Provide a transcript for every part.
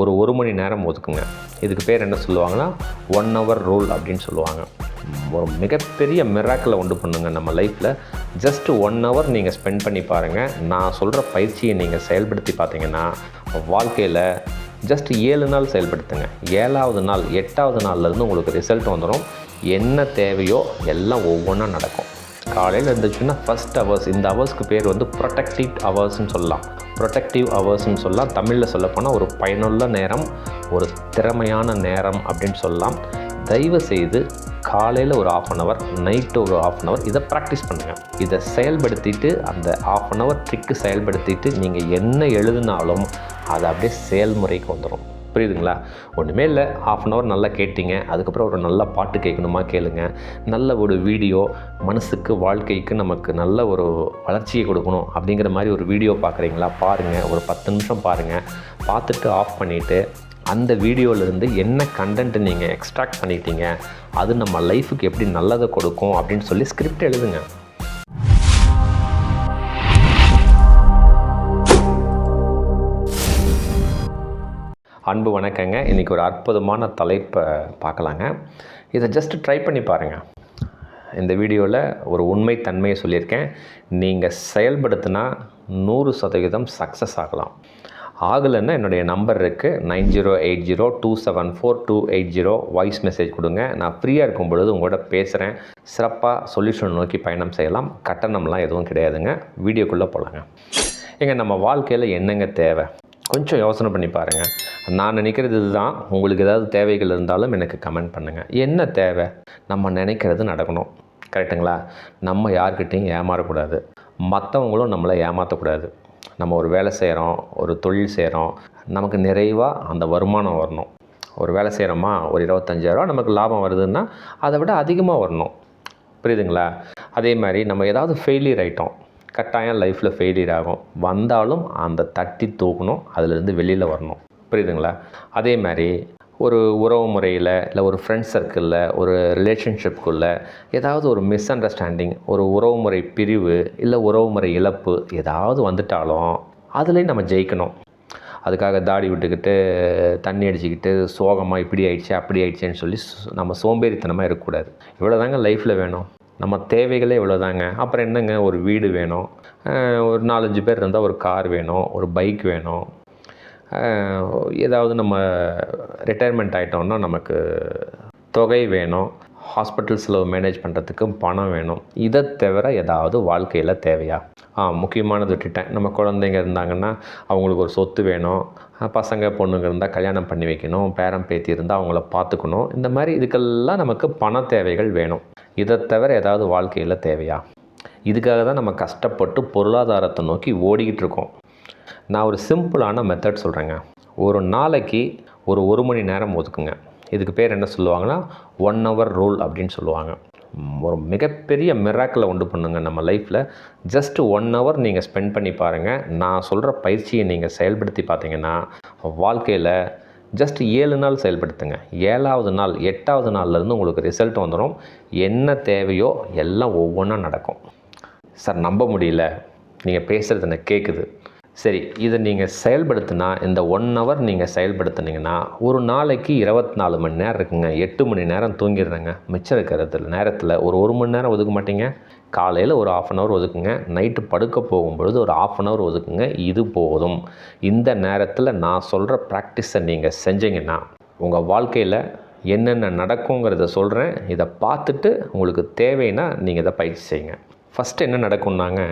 ஒரு ஒரு மணி நேரம் ஒதுக்குங்க. இதுக்கு பேர் என்ன சொல்லுவாங்கன்னா ஒன் ஹவர் ரூல் அப்படின்னு சொல்லுவாங்க. ஒரு மிகப்பெரிய மிராக்கில் உண்டு பண்ணுங்க நம்ம லைஃப்பில் ஜஸ்ட் ஒன் ஹவர் நீங்கள் ஸ்பெண்ட் பண்ணி பாருங்கள் நான் சொல்கிற பயிற்சியை நீங்கள் செயல்படுத்தி பார்த்தீங்கன்னா வாழ்க்கையில் ஜஸ்ட் ஏழு நாள் செயல்படுத்துங்க. ஏழாவது நாள் எட்டாவது நாள்லேருந்து உங்களுக்கு ரிசல்ட் வந்துடும் என்ன தேவையோ எல்லாம் ஒவ்வொன்றா நடக்கும். காலையில் இருந்துச்சுன்னா ஃபஸ்ட் ஹவர்ஸ் இந்த ஹவர்ஸ்க்கு பேர் வந்து ப்ரொடெக்டிவ் ஹவர்ஸ்னு சொல்லலாம். ப்ரொடெக்டிவ் ஹவர்ஸ்னு சொல்லலாம். தமிழில் சொல்லப்போனால் ஒரு பயனுள்ள நேரம் ஒரு திறமையான நேரம் அப்படின்னு சொல்லலாம். தயவு செய்து காலையில் ஒரு ஆஃப் அன் ஹவர் நைட்டு ஒரு ஆஃப் அன் ஹவர் இதை ப்ராக்டிஸ் பண்ணுங்கள் இதை செயல்படுத்திட்டு அந்த ஆஃப் அன் ஹவர் ட்ரிக்கு செயல்படுத்திட்டு நீங்கள் என்ன எழுதினாலும் அது அப்படியே செயல்முறைக்கு வந்துடும் புரியுதுங்களா? ஒன்றுமே இல்லை. ஆஃப் அன் ஹவர் நல்லா கேட்டீங்க. அதுக்கப்புறம் ஒரு நல்ல பாட்டு கேட்கணுமா கேளுங்க. நல்ல ஒரு வீடியோ மனசுக்கு வாழ்க்கைக்கு நமக்கு நல்ல ஒரு வளர்ச்சியை கொடுக்கணும் அப்படிங்கிற மாதிரி ஒரு வீடியோ பார்க்குறீங்களா? பாருங்கள் ஒரு பத்து நிமிஷம் பாருங்கள் பார்த்துட்டு ஆஃப் பண்ணிவிட்டு அந்த வீடியோவிலேருந்து என்ன கண்டென்ட் நீங்கள் எக்ஸ்ட்ராக்ட் பண்ணிட்டீங்க? அது நம்ம லைஃபுக்கு எப்படி நல்லதை கொடுக்கும் அப்படின்னு சொல்லி ஸ்கிரிப்ட் எழுதுங்க. அன்பு வணக்கங்க. இன்றைக்கி ஒரு அற்புதமான தலைப்பை பார்க்கலாங்க. இதை ஜஸ்ட் ட்ரை பண்ணி பாருங்கள் இந்த வீடியோவில் ஒரு உண்மை தன்மையை சொல்லியிருக்கேன். நீங்கள் செயல்படுத்தினா நூறு சதவீதம் சக்ஸஸ் ஆகலாம். ஆகலைன்னா என்னுடைய நம்பர் இருக்குது nine zero eight zero two seven four two eight zero voice message கொடுங்க. நான் ஃப்ரீயாக இருக்கும் பொழுது உங்களோட பேசுகிறேன் சிறப்பாக சொல்யூஷன் நோக்கி பயணம் செய்யலாம். கட்டணம்லாம் எதுவும் கிடையாதுங்க. வீடியோக்குள்ளே போகலாங்க ஏங்க நம்ம வாழ்க்கையில் என்னங்க தேவை? கொஞ்சம் யோசனை பண்ணி பாருங்கள் நான் நினைக்கிறது இதுதான் உங்களுக்கு ஏதாவது தேவைகள் இருந்தாலும் எனக்கு கமெண்ட் பண்ணுங்கள் என்ன தேவை? நம்ம நினைக்கிறது நடக்கணும். கரெக்டுங்களா நம்ம யார்கிட்டையும் ஏமாறக்கூடாது. மற்றவங்களும் நம்மளை ஏமாற்றக்கூடாது நம்ம ஒரு வேலை செய்கிறோம் ஒரு தொழில் செய்கிறோம் நமக்கு நிறைவாக அந்த வருமானம் வரணும். ஒரு வேலை செய்கிறோமா ஒரு இருபத்தஞ்சாயிரரூவா நமக்கு லாபம் வருதுன்னா அதை விட அதிகமாக வரணும். புரியுதுங்களா? அதே மாதிரி நம்ம ஏதாவது ஃபெயிலியர் ஆகிட்டோம் கட்டாயம் லைஃப்பில் ஃபெயிலியர் ஆகும். வந்தாலும் அந்த தட்டி தூக்கணும். அதுலேருந்து வெளியில் வரணும். புரியுதுங்களா? அதே மாதிரி ஒரு உறவு முறையில் இல்லை ஒரு ஃப்ரெண்ட்ஸ் சர்க்கிளில் ஒரு ரிலேஷன்ஷிப்புக்குள்ளே ஏதாவது ஒரு மிஸ் அண்டர்ஸ்டாண்டிங் ஒரு உறவுமுறை பிரிவு இல்லை உறவுமுறை இழப்பு ஏதாவது வந்துட்டாலும் அதுலேயும் நம்ம ஜெயிக்கணும். அதுக்காக தாடி விட்டுக்கிட்டு தண்ணி அடிச்சுக்கிட்டு சோகமாக இப்படி ஆயிடுச்சு அப்படி ஆயிடுச்சேன்னு சொல்லி சு- நம்ம சோம்பேறித்தனமாக இருக்கக்கூடாது. இவ்வளோ தாங்க லைஃப்பில் வேணும். நம்ம தேவைகளே இவ்வளோ தாங்க அப்புறம் என்னங்க? ஒரு வீடு வேணும். ஒரு நாலஞ்சு பேர் இருந்தால் ஒரு கார் வேணும் ஒரு பைக் வேணும். ஏதாவது நம்ம ரிட்டையர்மெண்ட் ஆகிட்டோம்னா நமக்கு தொகை வேணும். ஹாஸ்பிட்டல் செலவு மேனேஜ் பண்ணுறதுக்கு பணம் வேணும். இதை தவிர ஏதாவது வாழ்க்கையில் தேவையா? ஆ முக்கியமானது விட்டுட்டேன். நம்ம குழந்தைங்க இருந்தாங்கன்னா அவங்களுக்கு ஒரு சொத்து வேணும். பசங்க பொண்ணுங்க இருந்தால் கல்யாணம் பண்ணி வைக்கணும். பேரன் பேத்தி இருந்தால் அவங்கள பார்த்துக்கணும். இந்த மாதிரி இதுக்கெல்லாம் நமக்கு பண தேவைகள் வேணும். இதை தவிர ஏதாவது வாழ்க்கையில் தேவையா? இதுக்காக தான் நம்ம கஷ்டப்பட்டு பொருளாதாரத்தை நோக்கி ஓடிக்கிட்டு இருக்கோம். நான் ஒரு சிம்பிளான மெத்தட் சொல்கிறேங்க ஒரு நாளைக்கு ஒரு ஒரு மணி நேரம் ஒதுக்குங்க. இதுக்கு பேர் என்ன சொல்லுவாங்கன்னா ஒன் ஹவர் ரூல் அப்படின்னு சொல்லுவாங்க. ஒரு மிகப்பெரிய மிராக்கிளை உண்டு பண்ணுங்க நம்ம லைஃப்பில் ஜஸ்ட் ஒன் ஹவர் நீங்கள் ஸ்பெண்ட் பண்ணி பாருங்கள் நான் சொல்கிற பயிற்சியை நீங்கள் செயல்படுத்தி பார்த்தீங்கன்னா வாழ்க்கையில் ஜஸ்ட் ஏழு நாள் செயல்படுத்துங்க. ஏழாவது நாள் எட்டாவது நாள்லேருந்து உங்களுக்கு ரிசல்ட் வந்துடும் என்ன தேவையோ எல்லாம் ஒவ்வொன்றா நடக்கும். சார் நம்ப முடியல. நீங்கள் பேசுகிறது எனக்கு கேட்குது சரி இதை நீங்கள் செயல்படுத்தினா இந்த ஒன் ஹவர் நீங்கள் செயல்படுத்துனீங்கன்னா ஒரு நாளைக்கு இருபத்தி நாலு மணி நேரம் இருக்குங்க. எட்டு மணி நேரம் தூங்கிடுறேங்க. மிச்சம் இருக்கிறதுல நேரத்தில் ஒரு ஒரு மணி நேரம் ஒதுக்க மாட்டீங்க. காலையில் ஒரு ஆஃப் அன் ஹவர் ஒதுக்குங்க. நைட்டு படுக்க போகும்பொழுது ஒரு ஆஃப் அன் ஹவர் ஒதுக்குங்க. இது போதும். இந்த நேரத்தில் நான் சொல்கிற ப்ராக்டிஸை நீங்கள் செஞ்சீங்கன்னா உங்கள் வாழ்க்கையில் என்னென்ன நடக்குங்கிறத சொல்கிறேன் இதை பார்த்துட்டு உங்களுக்கு தேவைன்னா நீங்கள் இதை பயிற்சி செய்யுங்க. ஃபஸ்ட்டு என்ன நடக்கும்னாங்க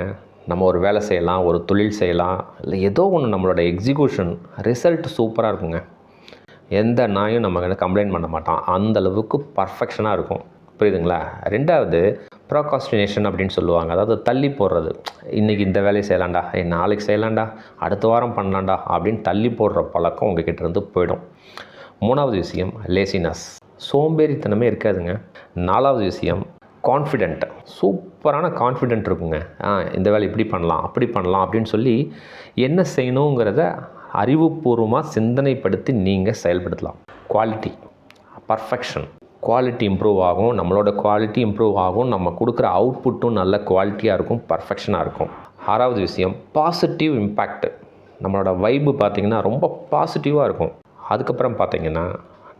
நம்ம ஒரு வேலை செய்யலாம் ஒரு தொழில் செய்யலாம் இல்லை ஏதோ ஒன்று நம்மளோட எக்ஸிக்யூஷன் ரிசல்ட் சூப்பராக இருக்குங்க. எந்த நாயும் நம்ம கிட்ட கம்ப்ளைண்ட் பண்ண மாட்டான். அந்த அளவுக்கு பர்ஃபெக்ஷனாக இருக்கும். புரியுதுங்களா? ரெண்டாவது ப்ரோகாஸ்டினேஷன் அப்படின்னு சொல்லுவாங்க. அதாவது தள்ளி போடுறது. இன்றைக்கி இந்த வேலையை செய்யலாம்டா என் நாளைக்கு செய்யலாண்டா அடுத்த வாரம் பண்ணலாண்டா அப்படின்னு தள்ளி போடுற பழக்கம் உங்கள் இருந்து போயிடும். மூணாவது விஷயம் லேசினஸ் சோம்பேறித்தனமே இருக்காதுங்க. நாலாவது விஷயம் கான்ஃபிடென்ட் சூப்பரான கான்ஃபிடென்ட் இருக்குங்க. ஆ இந்த வேலை இப்படி பண்ணலாம் அப்படி பண்ணலாம் அப்படின்னு சொல்லி என்ன செய்யணுங்கிறத அறிவுபூர்வமாக சிந்தனைப்படுத்தி நீங்கள் செயல்படுத்தலாம். குவாலிட்டி பர்ஃபெக்ஷன் குவாலிட்டி இம்ப்ரூவ் ஆகும். நம்மளோட குவாலிட்டி இம்ப்ரூவ் ஆகும். நம்ம கொடுக்குற அவுட்புட்டும் நல்ல குவாலிட்டியாக இருக்கும் பர்ஃபெக்ஷனாக இருக்கும். ஆறாவது விஷயம் பாசிட்டிவ் இம்பேக்ட் நம்மளோட வைப்பு பார்த்திங்கன்னா ரொம்ப பாசிட்டிவாக இருக்கும். அதுக்கப்புறம் பார்த்திங்கன்னா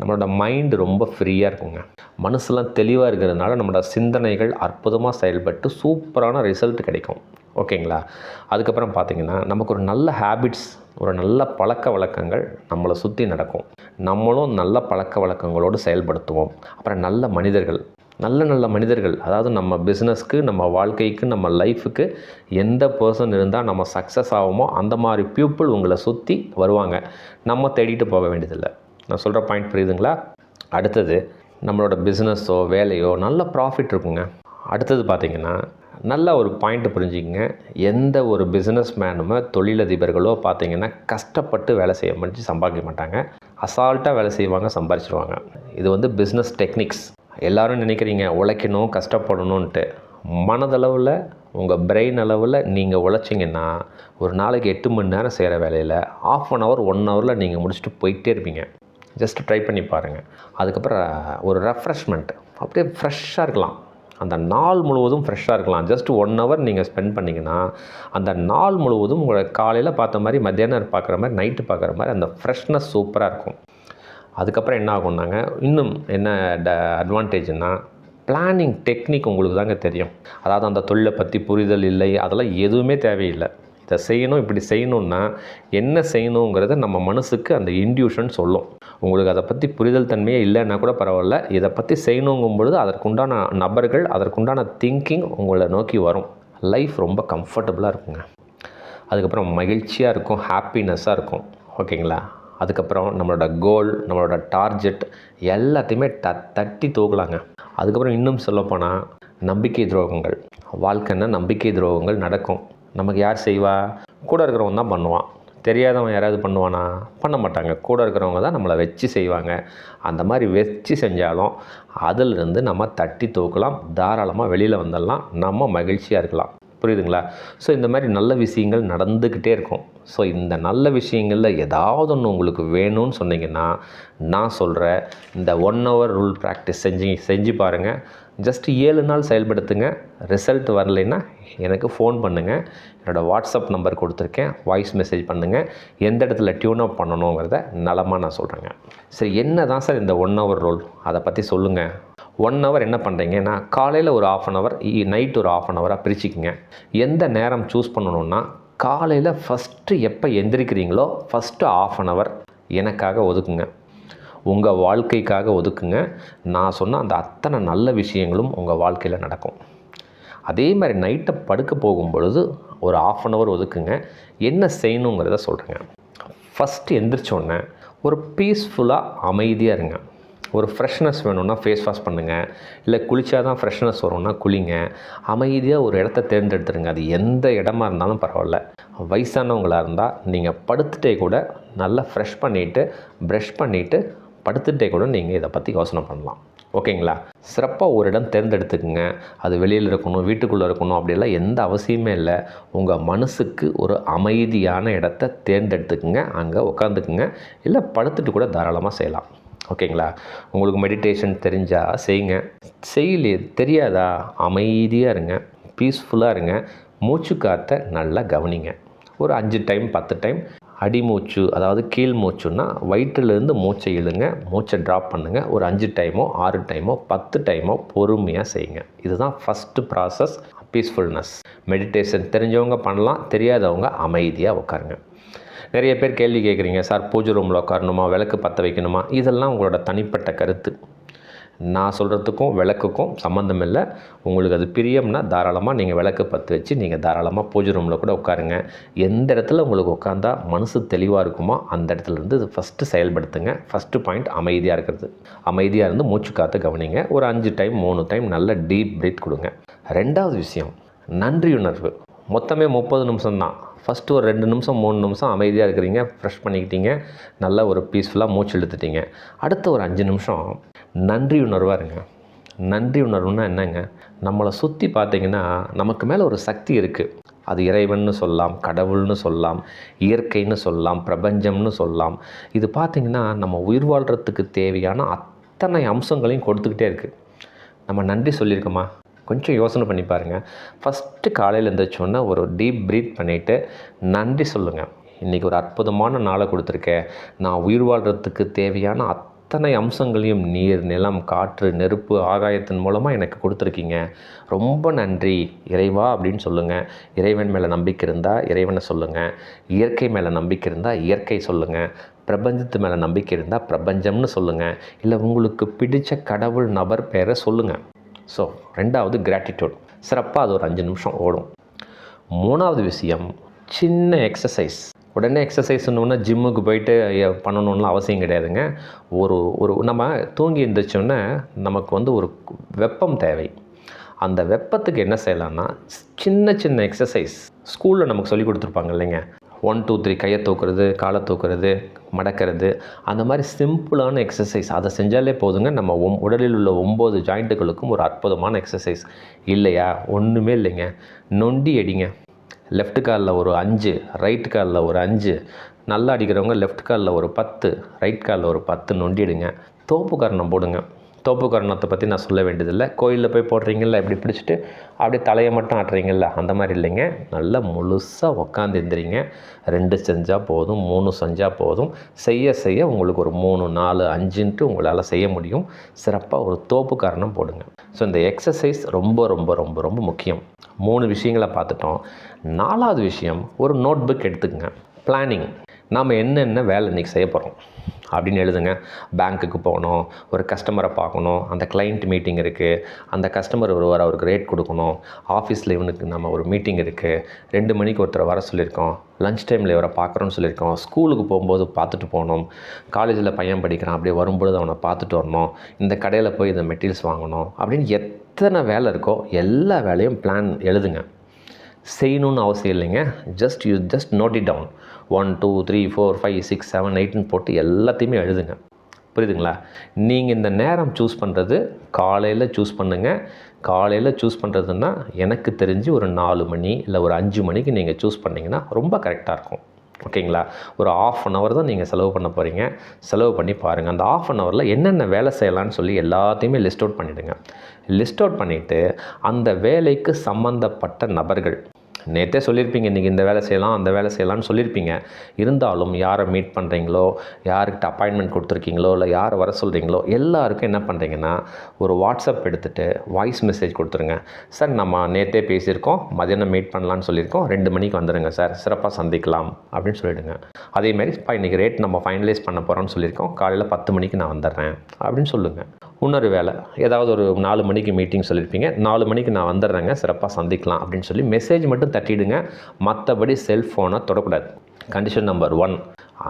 நம்மளோட மைண்டு ரொம்ப ஃப்ரீயாக இருக்குங்க. மனசுலாம் தெளிவாக இருக்கிறதுனால நம்மளோட சிந்தனைகள் அற்புதமாக செயல்பட்டு சூப்பரான ரிசல்ட் கிடைக்கும். ஓகேங்களா? அதுக்கப்புறம் பார்த்திங்கன்னா நமக்கு ஒரு நல்ல ஹேபிட்ஸ் ஒரு நல்ல பழக்க வழக்கங்கள் நம்மளை சுற்றி நடக்கும். நம்மளும் நல்ல பழக்க வழக்கங்களோடு செயல்படுத்துவோம். அப்புறம் நல்ல மனிதர்கள். நல்ல நல்ல மனிதர்கள். அதாவது நம்ம பிஸ்னஸ்க்கு நம்ம வாழ்க்கைக்கு நம்ம லைஃபுக்கு எந்த பர்சன் இருந்தால் நம்ம சக்ஸஸ் ஆகுமோ அந்த மாதிரி பீப்புள் உங்களை சுற்றி வருவாங்க. நம்ம தேடிட்டு போக வேண்டியதில்லை. நான் சொல்கிற பாயிண்ட் புரியுதுங்களா? அடுத்தது நம்மளோட பிஸ்னஸோ வேலையோ நல்ல ப்ராஃபிட் இருக்குங்க. அடுத்தது பார்த்திங்கன்னா நல்ல ஒரு பாயிண்ட் புரிஞ்சுக்கங்க. எந்த ஒரு பிஸ்னஸ் மேனுமே தொழிலதிபர்களோ பார்த்தீங்கன்னா கஷ்டப்பட்டு வேலை செய்ய முடிஞ்சு சம்பாதிக்க மாட்டாங்க. அசால்ட்டாக வேலை செய்வாங்க சம்பாரிச்சிருவாங்க. இது வந்து பிஸ்னஸ் டெக்னிக்ஸ் எல்லோரும் நினைக்கிறீங்க உழைக்கணும் கஷ்டப்படணுன்ட்டு மனதளவில் உங்கள் பிரெயின் அளவில் நீங்கள் உழைச்சிங்கன்னா ஒரு நாளைக்கு எட்டு மணி நேரம் செய்கிற வேலையில் ஆஃப் அன் ஹவர் ஒன் ஹவரில் நீங்கள் முடிச்சுட்டு போயிட்டே இருப்பீங்க. ஜஸ்ட் ட்ரை பண்ணி பாருங்கள் அதுக்கப்புறம் ஒரு ரெஃப்ரெஷ்மெண்ட் அப்படியே ஃப்ரெஷ்ஷாக இருக்கலாம். அந்த நாள் முழுவதும் ஃப்ரெஷ்ஷாக இருக்கலாம். ஜஸ்ட் ஒன் ஹவர் நீங்கள் ஸ்பெண்ட் பண்ணிங்கன்னா அந்த நாள் முழுவதும் உங்களை காலையில் பார்த்த மாதிரி மத்தியானம் பார்க்குற மாதிரி நைட்டு பார்க்குற மாதிரி அந்த ஃப்ரெஷ்னஸ் சூப்பராக இருக்கும். அதுக்கப்புறம் என்ன ஆகும்னாங்க இன்னும் என்ன ட அட்வான்டேஜ்னா பிளானிங் டெக்னிக் உங்களுக்கு தாங்க தெரியும். அதாவது அந்த தொழிலை பற்றி புரிதல் இல்லை அதெல்லாம் எதுவுமே தேவையில்லை. இதை செய்யணும் இப்படி செய்யணுன்னா என்ன செய்யணுங்கிறத நம்ம மனசுக்கு அந்த இன்டியூஷன் சொல்லும். உங்களுக்கு அதை பற்றி புரிதல் தன்மையே இல்லைன்னா கூட பரவாயில்ல. இதை பற்றி செய்யணுங்கும் பொழுது அதற்குண்டான நபர்கள் அதற்குண்டான திங்கிங் உங்களை நோக்கி வரும். லைஃப் ரொம்ப கம்ஃபர்டபுளாக இருக்குங்க. அதுக்கப்புறம் மகிழ்ச்சியாக இருக்கும் ஹாப்பினஸ்ஸாக இருக்கும். ஓகேங்களா? அதுக்கப்புறம் நம்மளோட கோல் நம்மளோட டார்கெட் எல்லாத்தையுமே த தட்டி தூக்கலாங்க. அதுக்கப்புறம் இன்னும் சொல்லப்போனால் நம்பிக்கை துரோகங்கள். வாழ்க்கைன்னா நம்பிக்கை துரோகங்கள் நடக்கும். நமக்கு யார் செய்வா? கூட இருக்கிறவங்க தான் பண்ணுவான். தெரியாதவன் யாராவது பண்ணுவானா? பண்ண மாட்டாங்க. கூட இருக்கிறவங்க தான் நம்மளை வச்சு செய்வாங்க. அந்த மாதிரி வச்சு செஞ்சாலும் அதிலிருந்து நம்ம தட்டி தூக்கலாம். தாராளமாக வெளியில் வந்துடலாம் நம்ம மகிழ்ச்சியாக இருக்கலாம். புரியுதுங்களா? ஸோ இந்த மாதிரி நல்ல விஷயங்கள் நடந்துக்கிட்டே இருக்கும். ஸோ இந்த நல்ல விஷயங்களில் ஏதாவது ஒன்று உங்களுக்கு வேணும்னு சொன்னீங்கன்னா நான் சொல்கிற இந்த ஒன் ஹவர் ரூல் ப்ராக்டிஸ் செஞ்சு செஞ்சு பாருங்கள் ஜஸ்ட் ஏழு நாள் செயல்படுத்துங்க. ரிசல்ட் வரலைன்னா எனக்கு ஃபோன் பண்ணுங்கள் என்னோடய வாட்ஸ்அப் நம்பர் கொடுத்துருக்கேன். வாய்ஸ் மெசேஜ் பண்ணுங்கள் எந்த இடத்துல டியூன் அப் பண்ணணுங்கிறத நலமாக நான் சொல்கிறேங்க சரி என்ன தான் சார் இந்த ஒன் ஹவர் ரோல் அதை பற்றி சொல்லுங்கள் ஒன் ஹவர் என்ன பண்ணுறீங்கன்னா காலையில் ஒரு ஆஃப் அன் ஹவர் நைட் ஒரு ஆஃப் அன் ஹவராக பிரிச்சுக்கிங்க. எந்த நேரம் சூஸ் பண்ணணுன்னா காலையில் ஃபஸ்ட்டு எப்போ எந்திரிக்கிறீங்களோ ஃபஸ்ட்டு ஆஃப் அன் ஹவர் எனக்காக ஒதுக்குங்க. உங்கள் வாழ்க்கைக்காக ஒதுக்குங்க. நான் சொன்ன அந்த அத்தனை நல்ல விஷயங்களும் உங்கள் வாழ்க்கையில் நடக்கும். அதே மாதிரி நைட்டை படுக்க போகும் பொழுது ஒரு ஆஃப் அன் ஹவர் ஒதுக்குங்க. என்ன செய்யணுங்கிறத சொல்கிறேங்க ஃபஸ்ட்டு எந்திரிச்சோடனே ஒரு பீஸ்ஃபுல்லாக அமைதியாக இருங்க. ஒரு ஃப்ரெஷ்னஸ் வேணும்னா ஃபேஸ் வாஷ் பண்ணுங்கள் இல்லை குளித்தா தான் ஃப்ரெஷ்னஸ் வரும்னா குளிங்க. அமைதியாக ஒரு இடத்த தேர்ந்தெடுத்துருங்க. அது எந்த இடமா இருந்தாலும் பரவாயில்ல. வயசானவங்களாக இருந்தால் நீங்கள் படுத்துகிட்டே கூட நல்லா ஃப்ரெஷ் பண்ணிவிட்டு ப்ரஷ் பண்ணிவிட்டு படுத்துகிட்டே கூட நீங்கள் இதை பற்றி யோசனை பண்ணலாம். ஓகேங்களா? சிறப்பாக ஒரு இடம் தேர்ந்தெடுத்துக்குங்க. அது வெளியில் இருக்கணும் வீட்டுக்குள்ளே இருக்கணும் அப்படிலாம் எந்த அவசியமே இல்லை. உங்கள் மனசுக்கு ஒரு அமைதியான இடத்த தேர்ந்தெடுத்துக்குங்க. அங்கே உட்காந்துக்குங்க இல்லை படுத்துட்டு கூட தாராளமாக செய்யலாம். ஓகேங்களா? உங்களுக்கு மெடிடேஷன் தெரிஞ்சால் செய்யுங்க. செய்யலையே தெரியாதா? அமைதியாக இருங்க. பீஸ்ஃபுல்லாக இருங்க. மூச்சு காற்றை நல்லா கவனிங்க. ஒரு அஞ்சு டைம் பத்து டைம் அடிமூச்சு அதாவது கீழ் மூச்சுன்னா வயிற்றிலிருந்து மூச்சை இழுங்க மூச்சை ட்ராப் பண்ணுங்கள் ஒரு அஞ்சு டைமோ ஆறு டைமோ பத்து டைமோ பொறுமையாக செய்யுங்க. இதுதான் ஃபஸ்ட்டு ப்ராசஸ் பீஸ்ஃபுல்னஸ் மெடிடேஷன் தெரிஞ்சவங்க பண்ணலாம் தெரியாதவங்க அமைதியாக உட்காருங்க நிறைய பேர் கேள்வி கேட்குறீங்க சார் பூஜை ரூமில் உட்காரணுமா விளக்கு பற்ற வைக்கணுமா? இதெல்லாம் உங்களோட தனிப்பட்ட கருத்து. நான் சொல்கிறதுக்கும் விளக்குக்கும் சம்மந்தம் இல்லை. உங்களுக்கு அது பிரியம்னா தாராளமாக நீங்கள் விளக்கு பற்ற வச்சு நீங்கள் தாராளமாக பூஜை ரூமில் கூட உட்காருங்க. எந்த இடத்துல உங்களுக்கு உட்காந்தா மனசு தெளிவாக இருக்குமோ அந்த இடத்துல இருந்து இது ஃபஸ்ட்டு செயல்படுத்துங்க. ஃபஸ்ட்டு பாயிண்ட் அமைதியாக இருக்கிறது. அமைதியாக இருந்து மூச்சு காற்று கவனிங்க. ஒரு அஞ்சு டைம் மூணு டைம் நல்ல டீப் பிரீத் கொடுங்க. ரெண்டாவது விஷயம் நன்றியுணர்வு மொத்தமே முப்பது நிமிஷம் தான். ஃபஸ்ட்டு ஒரு ரெண்டு நிமிஷம் மூணு நிமிஷம் அமைதியாக இருக்கிறீங்க ஃப்ரெஷ் பண்ணிக்கிட்டீங்க. நல்லா ஒரு பீஸ்ஃபுல்லாக மூச்சு இழுத்துட்டீங்க. அடுத்த ஒரு அஞ்சு நிமிஷம் நன்றி உணர்வாக இருங்க நன்றி உணர்வுன்னா என்னங்க? நம்மளை சுற்றி பார்த்தீங்கன்னா நமக்கு மேலே ஒரு சக்தி இருக்குது அது இறைவன்னு சொல்லலாம் கடவுள்னு சொல்லலாம் இயற்கைன்னு சொல்லலாம் பிரபஞ்சம்னு சொல்லலாம். இது பார்த்திங்கன்னா நம்ம உயிர் வாழ்கிறதுக்கு தேவையான அத்தனை அம்சங்களையும் கொடுத்துக்கிட்டே இருக்குது நம்ம நன்றி சொல்லியிருக்கோமா? கொஞ்சம் யோசனை பண்ணி பாருங்கள் ஃபஸ்ட்டு காலையில் எழுந்திரிச்சோன்னா ஒரு டீப் ப்ரீத் பண்ணிவிட்டு நன்றி சொல்லுங்கள் இன்றைக்கி ஒரு அற்புதமான நாளை கொடுத்துருக்கேன் நான் உயிர் வாழ்கிறதுக்கு தேவையான அத் அத்தனை அம்சங்களையும் நீர் நிலம் காற்று நெருப்பு ஆகாயத்தின் மூலமாக எனக்கு கொடுத்துருக்கீங்க. ரொம்ப நன்றி இறைவா அப்படின்னு சொல்லுங்கள் இறைவன் மேலே நம்பிக்கை இருந்தால் இறைவனை சொல்லுங்கள் இயற்கை மேலே நம்பிக்கை இருந்தால் இயற்கை சொல்லுங்கள் பிரபஞ்சத்து மேலே நம்பிக்கை இருந்தால் பிரபஞ்சம்னு சொல்லுங்கள் இல்லை உங்களுக்கு பிடித்த கடவுள் நபர் பேரை சொல்லுங்கள் ஸோ ரெண்டாவது கிராட்டிடியூட் சிறப்பாக அது ஒரு அஞ்சு நிமிஷம் ஓடும். மூணாவது விஷயம் சின்ன எக்ஸசைஸ் உடனே எக்ஸசைஸ்னு ஜிம்முக்கு போயிட்டு எ- பண்ணணும்லாம் அவசியம் கிடையாதுங்க. ஒரு ஒரு நம்ம தூங்கி எழுந்திரிச்சோன்னே நமக்கு வந்து ஒரு வெப்பம் தேவை. அந்த வெப்பத்துக்கு என்ன செய்யலாம்னா சின்ன சின்ன எக்ஸசைஸ் ஸ்கூலில் நமக்கு சொல்லி கொடுத்துருப்பாங்க இல்லைங்க. ஒன் டூ த்ரீ கையை தூக்குறது காலை தூக்குறது மடக்கிறது அந்த மாதிரி சிம்பிளான எக்ஸசைஸ் அதை செஞ்சாலே போதுங்க. நம்ம ஒம் உடலில் உள்ள ஒம்பது ஜாயிண்ட்டுகளுக்கும் ஒரு அற்புதமான எக்ஸசைஸ் இல்லையா? ஒன்றுமே இல்லைங்க. நொண்டி அடிங்க. லெஃப்ட் காலில் ஒரு அஞ்சு ரைட் காலில் ஒரு அஞ்சு. நல்லா அடிக்கிறவங்க லெஃப்ட் காலில் ஒரு பத்து ரைட் காலில் ஒரு பத்து நொண்டிடுங்க. தோப்பு கரணம் போடுங்க. தோப்பு கரணத்தை பற்றி நான் சொல்ல வேண்டியதில்லை. கோயிலில் போய் போடுறீங்களா இப்படி பிடிச்சிட்டு அப்படியே தலையை மட்டும் ஆட்டுறீங்கல்ல அந்த மாதிரி இல்லைங்க. நல்லா முழுசாக உக்காந்து எந்திரிங்க. ரெண்டு செஞ்சால் போதும் மூணு செஞ்சால் போதும். செய்ய செய்ய உங்களுக்கு ஒரு மூணு நாலு அஞ்சுன்ட்டு உங்களால் செய்ய முடியும். சிறப்பாக ஒரு தோப்பு காரணம் போடுங்க. ஸோ இந்த எக்ஸசைஸ் ரொம்ப ரொம்ப ரொம்ப ரொம்ப முக்கியம். மூணு விஷயங்களை பார்த்துட்டோம். நாலாவது விஷயம் ஒரு நோட் புக் எடுத்துக்கங்க. பிளானிங் நாம் என்னென்ன வேலை இன்றைக்கி செய்ய போகிறோம் அப்படின்னு எழுதுங்க. பேங்க்குக்கு போகணும் ஒரு கஸ்டமரை பார்க்கணும் அந்த கிளைண்ட் மீட்டிங் இருக்குது அந்த கஸ்டமர் ஒருவர் அவருக்கு ரேட் கொடுக்கணும். ஆஃபீஸில் இவனுக்கு நம்ம ஒரு மீட்டிங் இருக்குது ரெண்டு மணிக்கு ஒருத்தரை வர சொல்லியிருக்கோம். லஞ்ச் டைமில் இவரை பார்க்குறோன்னு சொல்லியிருக்கோம். ஸ்கூலுக்கு போகும்போது பார்த்துட்டு போகணும். காலேஜில் பையன் படிக்கிறான். அப்படியே வரும்பொழுது அவனை பார்த்துட்டு வரணும். இந்த கடையில் போய் இந்த மெட்டீரியல்ஸ் வாங்கணும். அப்படின்னு எத்தனை வேலை இருக்கோ எல்லா வேலையும் பிளான் எழுதுங்க. செய்யணும்னு அவசியம் இல்லைங்க. Just you just note it down one two three four five six seven எயிட்னு போட்டு எல்லாத்தையுமே எழுதுங்க. புரியுதுங்களா? நீங்கள் இந்த நேரம் சூஸ் பண்ணுறது காலையில் சூஸ் பண்ணுங்கள் காலையில் சூஸ் பண்ணுறதுன்னா எனக்கு தெரிஞ்சு ஒரு நாலு மணி இல்லை ஒரு அஞ்சு மணிக்கு நீங்கள் சூஸ் பண்ணிங்கன்னா ரொம்ப கரெக்டாக இருக்கும். ஓகேங்களா? ஒரு ஆஃப் அன் ஹவர் தான் நீங்கள் செலவு பண்ண போகிறீங்க செலவு பண்ணி பாருங்கள் அந்த ஆஃப் அன் ஹவரில் என்னென்ன வேலை செய்யலாம்னு சொல்லி எல்லாத்தையுமே லிஸ்ட் அவுட் பண்ணிவிடுங்க லிஸ்ட் அவுட் பண்ணிவிட்டு அந்த வேலைக்கு சம்மந்தப்பட்ட நபர்கள் நேற்றே சொல்லியிருப்பீங்க இன்றைக்கி இந்த வேலை செய்யலாம் அந்த வேலை செய்யலாம்னு சொல்லியிருப்பீங்க. இருந்தாலும் யாரை மீட் பண்ணுறீங்களோ யார்கிட்ட அப்பாயின்மெண்ட் கொடுத்துருக்கீங்களோ இல்லை யாரை வர சொல்கிறீங்களோ எல்லாருக்கும் என்ன பண்ணுறீங்கன்னா ஒரு வாட்ஸ்அப் எடுத்துகிட்டு வாய்ஸ் மெசேஜ் கொடுத்துருங்க. சார் நம்ம நேற்றே பேசியிருக்கோம் மதியானம் மீட் பண்ணலான்னு சொல்லியிருக்கோம் ரெண்டு மணிக்கு வந்துடுங்க சார் சிறப்பாக சந்திக்கலாம் அப்படின்னு சொல்லிவிடுங்க அதேமாரி இப்போ இன்றைக்கி ரேட் நம்ம ஃபைனலைஸ் பண்ண போகிறோம்னு சொல்லியிருக்கோம் காலையில் பத்து மணிக்கு நான் வந்துடுறேன் அப்படின்னு சொல்லுங்கள் இன்னொரு வேலை ஏதாவது ஒரு நாலு மணிக்கு மீட்டிங் சொல்லியிருப்பீங்க நாலு மணிக்கு நான் வந்துடுறேங்க சிறப்பாக சந்திக்கலாம் அப்படின்னு சொல்லி மெசேஜ் மட்டும் தட்டிடுங்க. மற்றபடி செல்ஃபோனை தொடக்கூடாது. கண்டிஷன் நம்பர் ஒன்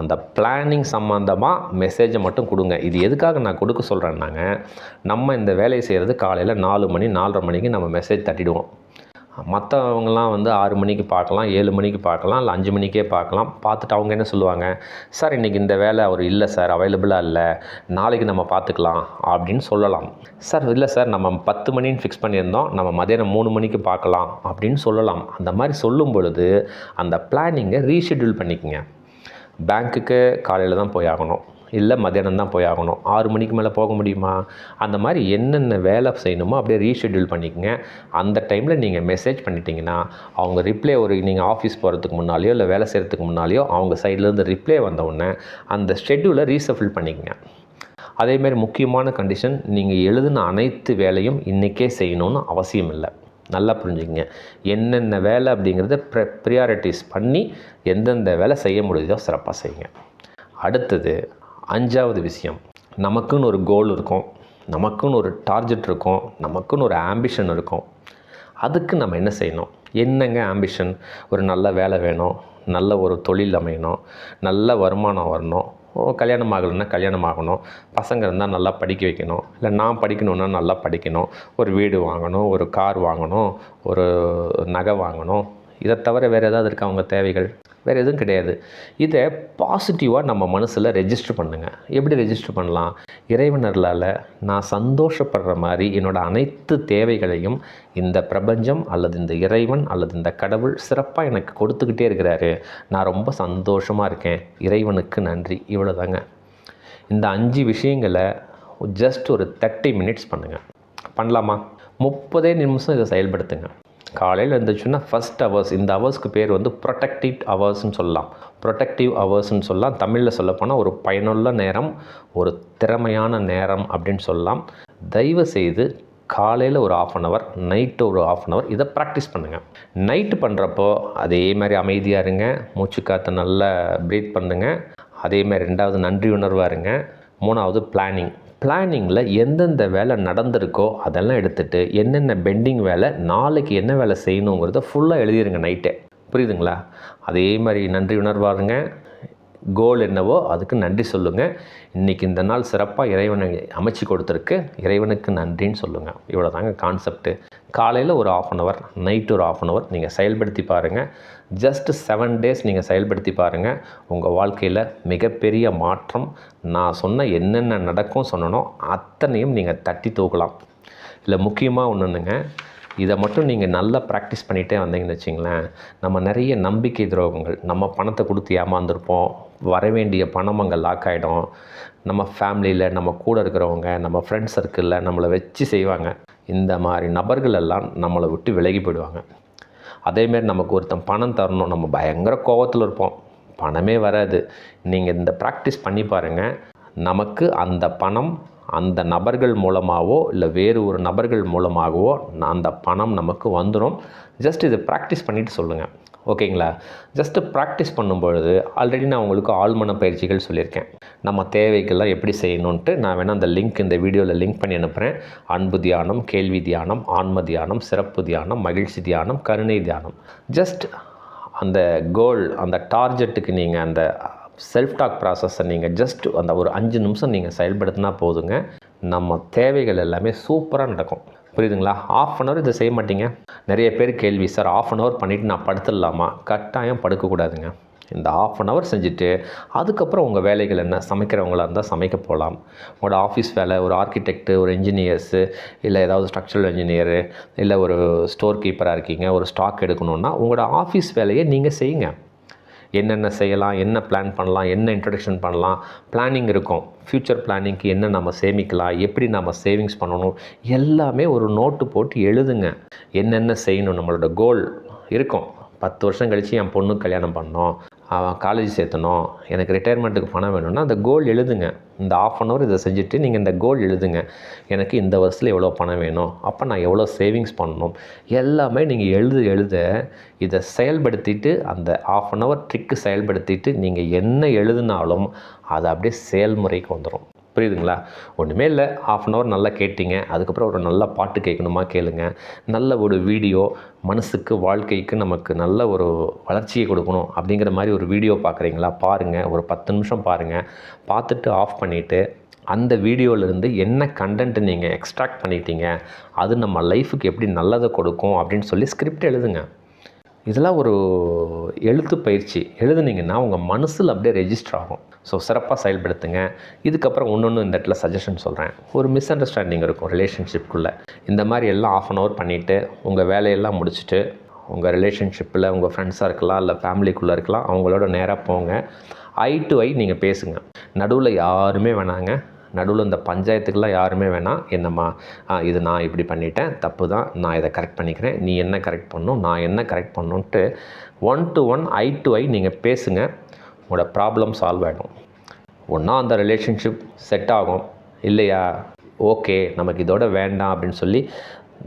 அந்த பிளானிங் சம்மந்தமாக மெசேஜை மட்டும் கொடுங்க. இது எதுக்காக நான் கொடுக்க சொல்கிறேன்னாங்க நம்ம இந்த வேலையை செய்கிறது காலையில் நாலு மணி நாலரை மணிக்கு நம்ம மெசேஜ் தட்டிடுவோம். மற்றவங்கலாம் வந்து ஆறு மணிக்கு பார்க்கலாம் ஏழு மணிக்கு பார்க்கலாம் இல்லை அஞ்சு மணிக்கே பார்க்கலாம். பார்த்துட்டு அவங்க என்ன சொல்லுவாங்க? சார் இன்றைக்கி இந்த வேலை அவர் இல்லை சார் அவைலபிளாக இல்லை. நாளைக்கு நம்ம பார்த்துக்கலாம் அப்படின்னு சொல்லலாம். சார் இல்லை சார் நம்ம பத்து மணின்னு ஃபிக்ஸ் பண்ணியிருந்தோம். நம்ம மதியானம் மூணு மணிக்கு பார்க்கலாம் அப்படின்னு சொல்லலாம். அந்த மாதிரி சொல்லும் பொழுது அந்த பிளானிங்கை ரீஷெட்யூல் பண்ணிக்கோங்க. பேங்க்குக்கு காலையில் தான் போய் ஆகணும். இல்லை மத்தியானம் தான் போய் ஆகணும். ஆறு மணிக்கு மேலே போக முடியுமா? அந்த மாதிரி என்னென்ன வேலை செய்யணுமோ அப்படியே ரீஷெட்யூல் பண்ணிக்கங்க. அந்த டைமில் நீங்கள் மெசேஜ் பண்ணிட்டீங்கன்னா அவங்க ரிப்ளை ஒரு நீங்கள் ஆஃபீஸ் போகிறதுக்கு முன்னாலேயோ இல்லை வேலை செய்கிறதுக்கு முன்னாலேயோ அவங்க சைட்லேருந்து ரிப்ளை வந்தவுடனே அந்த ஷெட்யூலை ரீசஃபில் பண்ணிக்கங்க. அதேமாரி முக்கியமான கண்டிஷன் நீங்கள் எழுதின அனைத்து வேலையும் இன்றைக்கே செய்யணும்னு அவசியம் இல்லை. நல்லா புரிஞ்சுக்கங்க. என்னென்ன வேலை அப்படிங்கிறத ப்ர ப்ரியாரிட்டிஸ் பண்ணி எந்தெந்த வேலை செய்ய முடியுதோ சிறப்பாக செய்யுங்க. அடுத்தது அஞ்சாவது விஷயம். நமக்குன்னு ஒரு கோல் இருக்கும். நமக்குன்னு ஒரு டார்கெட் இருக்கும். நமக்குன்னு ஒரு ஆம்பிஷன் இருக்கும். அதுக்கு நம்ம என்ன செய்யணும்? என்னங்க ஆம்பிஷன் ஒரு நல்ல வேலை வேணும். நல்ல ஒரு தொழில் அமையணும். நல்ல வருமானம் வரணும். ஓ, கல்யாணம் ஆகலைன்னா கல்யாணம் ஆகணும். பசங்க இருந்தால் நல்லா படிக்க வைக்கணும். இல்லை நான் படிக்கணுன்னா நல்லா படிக்கணும். ஒரு வீடு வாங்கணும். ஒரு கார் வாங்கணும். ஒரு நகை வாங்கணும். இதை தவிர வேறு ஏதாவது இருக்கா அவங்க தேவைகள்? வேறு எதுவும் கிடையாது. இதை பாசிட்டிவாக நம்ம மனசில் ரெஜிஸ்டர் பண்ணுங்கள் எப்படி ரெஜிஸ்டர் பண்ணலாம்? இறைவனர்களால் நான் சந்தோஷப்படுற மாதிரி என்னோடய அனைத்து தேவைகளையும் இந்த பிரபஞ்சம் அல்லது இந்த இறைவன் அல்லது இந்த கடவுள் சிறப்பாக எனக்கு கொடுத்துக்கிட்டே இருக்கிறாரு. நான் ரொம்ப சந்தோஷமாக இருக்கேன். இறைவனுக்கு நன்றி. இவ்வளோதாங்க இந்த அஞ்சு விஷயங்களை ஜஸ்ட் ஒரு தேர்ட்டி மினிட்ஸ் பண்ணுங்கள் பண்ணலாமா? முப்பதே நிமிஷம் இதை செயல்படுத்துங்க. காலையில் இருந்துச்சுன்னா ஃபஸ்ட் ஹவர்ஸ் இந்த ஹவர்ஸ்க்கு பேர் வந்து ப்ரொடெக்டிவ் ஹவர்ஸ்னு சொல்லலாம். ப்ரொடெக்டிவ் ஹவர்ஸ்னு சொல்லலாம். தமிழில் சொல்லப்போனால் ஒரு பயனுள்ள நேரம் ஒரு திறமையான நேரம் அப்படின்னு சொல்லலாம். தயவு செய்து காலையில் ஒரு ஆஃப் அன் ஹவர் நைட்டு ஒரு ஆஃப் அன் ஹவர் இதை ப்ராக்டிஸ் பண்ணுங்கள் நைட்டு பண்ணுறப்போ அதே மாதிரி அமைதியாக இருங்க. மூச்சு காற்றை நல்லா ப்ரீத் பண்ணுங்கள் அதே மாதிரி ரெண்டாவது நன்றி உணர்வாக இருங்க. மூணாவது பிளானிங் பிளானிங்கில் எந்தெந்த வேலை நடந்திருக்கோ அதெல்லாம் எடுத்துகிட்டு என்னென்ன பெண்டிங் வேலை நாளைக்கு என்ன வேலை செய்யணுங்கிறத ஃபுல்லாக எழுதிடுங்க நைட்டே புரியுதுங்களா? அதே மாதிரி நன்றி உணர்வாருங்க. கோல் என்னவோ அதுக்கு நன்றி சொல்லுங்கள் இன்றைக்கி இந்த நாள் சிறப்பாக இறைவனை அமைச்சு கொடுத்துருக்கு. இறைவனுக்கு நன்றின்னு சொல்லுங்கள் இவ்வளோ தாங்க கான்செப்ட்டு காலையில் ஒரு ஆஃப் அன் ஹவர் நைட் ஒரு ஆஃப் அன் ஹவர் நீங்கள் செயல்படுத்தி பாருங்கள் ஜஸ்ட் செவன் டேஸ் நீங்கள் செயல்படுத்தி பாருங்கள் உங்கள் வாழ்க்கையில் மிகப்பெரிய மாற்றம் நான் சொன்ன என்னென்ன நடக்கும் சொன்னனோ அத்தனையும் நீங்கள் தட்டி தூக்கலாம். இல்லை முக்கியமாக ஒன்றுங்க இதை மட்டும் நீங்கள் நல்லா ப்ராக்டிஸ் பண்ணிகிட்டே வந்தீங்கன்னு வச்சிங்களேன் நம்ம நிறைய நம்பிக்கை துரோகங்கள் நம்ம பணத்தை கொடுத்து ஏமாந்துருப்போம் வர வேண்டிய பணம் அங்கே லாக் ஆகிடும் நம்ம ஃபேமிலியில் நம்ம கூட இருக்கிறவங்க நம்ம ஃப்ரெண்ட்ஸ் சர்க்கிளில் நம்மளை வச்சு செய்வாங்க. இந்த மாதிரி நபர்கள் எல்லாம் நம்மளை விட்டு விலகி போயிடுவாங்க. அதேமாரி நமக்கு ஒருத்தன் பணம் தரணும் நம்ம பயங்கர கோவத்தில் இருப்போம். பணமே வராது. நீங்கள் இந்த ப்ராக்டிஸ் பண்ணி பாருங்கள் நமக்கு அந்த பணம் அந்த நபர்கள் மூலமாகவோ இல்லை வேறு ஒரு நபர்கள் மூலமாகவோ அந்த பணம் நமக்கு வந்துடும் ஜஸ்ட் இதை ப்ராக்டிஸ் பண்ணிவிட்டு சொல்லுங்கள் ஓகேங்களா? ஜஸ்ட்டு ப்ராக்டிஸ் பண்ணும்பொழுது ஆல்ரெடி நான் உங்களுக்கு ஆழ்மன பயிற்சிகள் சொல்லியிருக்கேன். நம்ம தேவைக்கெல்லாம் எப்படி செய்யணுன்ட்டு நான் வேணால் அந்த லிங்க் இந்த வீடியோவில் லிங்க் பண்ணி அனுப்புகிறேன் அன்பு தியானம் கேள்வி தியானம் ஆன்ம தியானம் சிறப்பு தியானம் மகிழ்ச்சி தியானம் கருணை தியானம். ஜஸ்ட் அந்த கோல் அந்த டார்கெட்டுக்கு நீங்கள் அந்த செல்ஃப் டாக் ப்ராசஸை நீங்கள் ஜஸ்ட் அந்த ஒரு அஞ்சு நிமிஷம் நீங்கள் செயல்படுத்தினா போதுங்க. நம்ம தேவைகள் எல்லாமே சூப்பராக நடக்கும். புரியுதுங்களா? ஆஃப் அன் ஹவர் இதை செய்ய மாட்டீங்க. நிறைய பேர் கேள்வி சார் ஆஃப் அன் ஹவர் பண்ணிவிட்டு நான் படுத்துடலாமா? கட்டாயம் படுக்கக்கூடாதுங்க. இந்த ஆஃப் அன் ஹவர் செஞ்சுட்டு அதுக்கப்புறம் உங்கள் வேலைகள் என்ன? சமைக்கிறவங்களா இருந்தால் சமைக்க போகலாம் உங்களோட ஆஃபீஸ் வேலை ஒரு ஆர்கிடெக்ட் ஒரு இன்ஜினியர்ஸு இல்லை ஏதாவது ஸ்ட்ரக்சரல் இன்ஜினியரு இல்லை ஒரு ஸ்டோர் கீப்பராக இருக்கீங்க ஒரு ஸ்டாக் எடுக்கணுன்னா உங்களோட ஆஃபீஸ் வேலையை நீங்கள் செய்யுங்க. என்னென்ன செய்யலாம் என்ன பிளான் பண்ணலாம் என்ன இன்ட்ரடக்ஷன் பண்ணலாம் பிளானிங் இருக்கும். ஃப்யூச்சர் பிளானிங்க்கு என்ன நம்ம சேமிக்கலாம் எப்படி நம்ம சேவிங்ஸ் பண்ணணும் எல்லாமே ஒரு நோட்டு போட்டு எழுதுங்க. என்னென்ன செய்யணும் நம்மளோட கோல் இருக்கும். பத்து வருஷம் கழித்து என் பொண்ணுக்கு கல்யாணம் பண்ணோம். அவன் காலேஜ் சேர்த்தணும் எனக்கு ரிட்டையர்மெண்ட்டுக்கு பணம் வேணும்னா அந்த கோல் எழுதுங்க. இந்த ஆஃப் அன் ஹவர் இதை செஞ்சுட்டு நீங்கள் இந்த கோல் எழுதுங்க. எனக்கு இந்த வருஷத்தில் எவ்வளோ பணம் வேணும்? அப்போ நான் எவ்வளோ சேவிங்ஸ் பண்ணணும்? எல்லாமே நீங்கள் எழுத எழுத இதை செயல்படுத்திட்டு அந்த ஆஃப் அன் ஹவர் ட்ரிக்கு செயல்படுத்திட்டு நீங்கள் என்ன எழுதினாலும் அது அப்படியே செயல்முறைக்கு வந்துடும் புரியுதுங்களா? ஒன்றுமே இல்லை. ஆஃப் அன் ஹவர் நல்லா கேட்டீங்க. அதுக்கப்புறம் ஒரு நல்ல பாட்டு கேட்கணுமா கேளுங்க. நல்ல ஒரு வீடியோ மனசுக்கு வாழ்க்கைக்கு நமக்கு நல்ல ஒரு வளர்ச்சியை கொடுக்கணும் அப்படிங்கிற மாதிரி ஒரு வீடியோ பார்க்குறீங்களா? பாருங்கள் ஒரு பத்து நிமிஷம் பாருங்கள் பார்த்துட்டு ஆஃப் பண்ணிவிட்டு அந்த வீடியோவிலேருந்து என்ன கண்டென்ட் நீங்கள் எக்ஸ்ட்ராக்ட் பண்ணிட்டீங்க? அது நம்ம லைஃபுக்கு எப்படி நல்லதை கொடுக்கும்? அப்படின்னு சொல்லி ஸ்கிரிப்ட் எழுதுங்க. இதெல்லாம் ஒரு எழுத்து பயிற்சி. எழுதுனீங்கன்னா உங்கள் மனசில் அப்படியே ரெஜிஸ்டர் ஆகும். ஸோ சிறப்பாக செயல்படுத்துங்க. இதுக்கப்புறம் ஒன்று ஒன்று இந்த இடத்துல சஜஷன் சொல்கிறேன் ஒரு மிஸ் அண்டர்ஸ்டாண்டிங் இருக்கும் ரிலேஷன்ஷிப்குள்ளே இந்த மாதிரி எல்லாம் ஆஃப் அன் ஹவர் பண்ணிவிட்டு உங்கள் வேலையெல்லாம் முடிச்சுட்டு உங்கள் ரிலேஷன்ஷிப்பில் உங்கள் ஃப்ரெண்ட்ஸாக இருக்கலாம் இல்லை ஃபேமிலிக்குள்ளே இருக்கலாம் அவங்களோட நேராக போங்க. ஐ டு ஐ நீங்கள் பேசுங்க. நடுவில் யாருமே வேணாங்க. நடுவில் இந்த பஞ்சாயத்துக்கெல்லாம் யாருமே வேணாம் என்னம்மா இது நான் இப்படி பண்ணிட்டேன். தப்பு தான். நான் இதை கரெக்ட் பண்ணிக்கிறேன். நீ என்ன கரெக்ட் பண்ணணும்? நான் என்ன correct பண்ணுன்ட்டு one to one eye to eye நீங்கள் பேசுங்கள் உங்களோட ப்ராப்ளம் சால்வ் ஆகிடும் ஒன்றா அந்த ரிலேஷன்ஷிப் செட் ஆகும். இல்லையா? ஓகே நமக்கு இதோட வேண்டாம் அப்படின்னு சொல்லி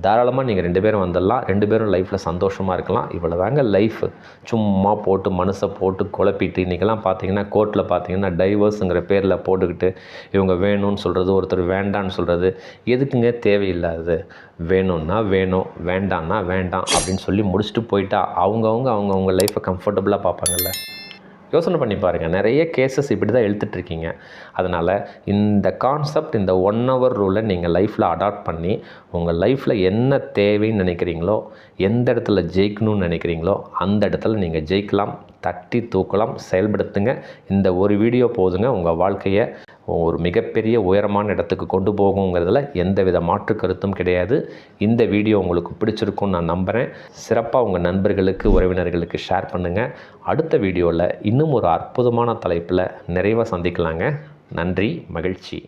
தாராளமாக நீங்கள் ரெண்டு பேரும் வந்துடலாம். ரெண்டு பேரும் லைஃப்பில் சந்தோஷமாக இருக்கலாம். இவ்வளோ தாங்க லைஃப் சும்மா போட்டு மனசை போட்டு குழப்பிட்டு இன்றைக்கெல்லாம் பார்த்தீங்கன்னா கோர்ட்டில் பார்த்தீங்கன்னா டைவர்ஸுங்கிற பேரில் போட்டுக்கிட்டு இவங்க வேணும்னு சொல்கிறது ஒருத்தர் வேண்டான்னு சொல்கிறது எதுக்குங்க தேவையில்லாது வேணும்னா வேணும் வேண்டான்னா வேண்டாம் அப்படின்னு சொல்லி முடிச்சுட்டு போயிட்டா அவங்கவுங்க அவங்கவுங்க லைஃப்பை கம்ஃபர்டபுளாக பார்ப்பாங்கல்ல. யோசனை பண்ணி பாருங்கள் நிறைய கேசஸ் இப்படி தான் எழுத்துட்ருக்கீங்க அதனால் இந்த கான்செப்ட் இந்த ஒன் ஹவர் ரூலை நீங்கள் லைஃப்பில் அடாப்ட் பண்ணி உங்கள் லைஃப்பில் என்ன தேவைன்னு நினைக்கிறீங்களோ எந்த இடத்துல ஜெயிக்கணும்னு நினைக்கிறீங்களோ அந்த இடத்துல நீங்கள் ஜெயிக்கலாம் தட்டி தூக்கலாம் செயல்படுத்துங்க. இந்த ஒரு வீடியோ போதுங்க. உங்கள் வாழ்க்கையை ஒரு மிகப்பெரிய உயரமான இடத்துக்கு கொண்டு போகுங்கிறதுல எந்த வித மாற்று கருத்தும் கிடையாது. இந்த வீடியோ உங்களுக்கு பிடிச்சிருக்கும்னு நான் நம்புகிறேன் சிறப்பாக உங்கள் நண்பர்களுக்கு உறவினர்களுக்கு ஷேர் பண்ணுங்கள் அடுத்த வீடியோவில் இன்னும் ஒரு அற்புதமான தலைப்பில் நிறைவாக சந்திக்கலாங்க. நன்றி மகிழ்ச்சி.